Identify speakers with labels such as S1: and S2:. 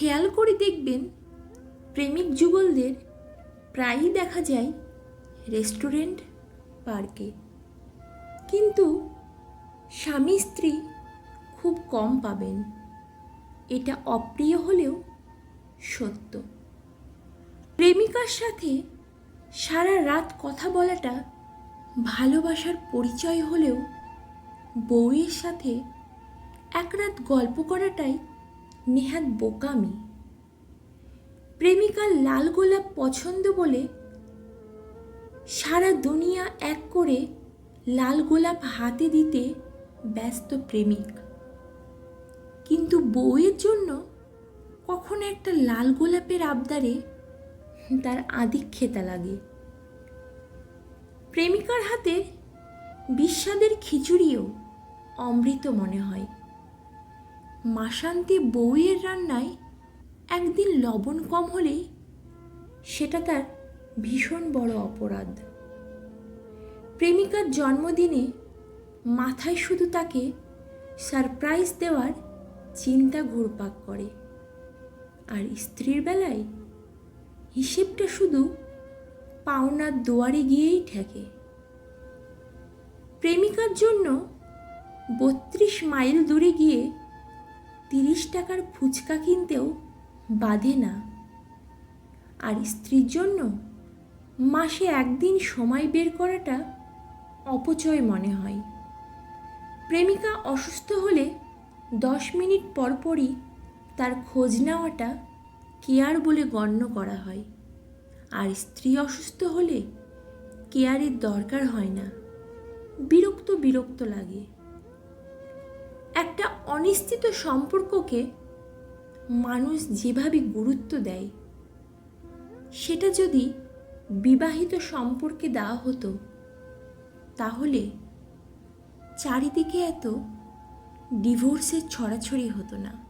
S1: খেয়াল করে দেখবেন, প্রেমিক যুগলদের প্রায়ই দেখা যায় রেস্টুরেন্ট, পার্কে। কিন্তু স্বামী স্ত্রী খুব কম পাবেন। এটা অপ্রিয় হলেও সত্য। প্রেমিকার সাথে সারা রাত কথা বলাটা ভালোবাসার পরিচয় হলেও বউয়ের সাথে এক রাত গল্প করাটাই নেহাত বোকামি। প্রেমিকার লাল গোলাপ পছন্দ বলে সারা দুনিয়া এক করে লাল গোলাপ হাতে দিতে ব্যস্ত প্রেমিক। কিন্তু বউয়ের জন্য কখনো একটা লাল গোলাপের আবদারে তার আদিক খেতা লাগে। প্রেমিকার হাতে বিস্বাদের খিচুড়িও অমৃত মনে হয়। মাসান্তে বউয়ের রান্নায় একদিন লবণ কম হলেই সেটা তার ভীষণ বড় অপরাধ। প্রেমিকার জন্মদিনে মাথায় শুধু তাকে সারপ্রাইজ দেওয়ার চিন্তা ঘুরপাক করে। আর স্ত্রীর বেলায় হিসেবটা শুধু পাওনার দুয়ারে গিয়েই ঠেকে। প্রেমিকার জন্য বত্রিশ মাইল দূরে গিয়ে তিরিশ টাকার ফুচকা কিনতেও বাধে না। আর স্ত্রীর জন্য মাসে একদিন সময় বের করাটা অপচয় মনে হয়। প্রেমিকা অসুস্থ হলে দশ মিনিট পরপরই তার খোঁজ নেওয়াটা কেয়ার বলে গণ্য করা হয়। আর স্ত্রী অসুস্থ হলে কেয়ারের দরকার হয় না। বিরক্ত বিরক্ত লাগে। একটা অনিশ্চিত সম্পর্ককে মানুষ যেভাবে গুরুত্ব দেয়, সেটা যদি বিবাহিত সম্পর্কে দেওয়া হতো, তাহলে চারিদিকে এত ডিভোর্সের ছড়াছড়ি হতো না।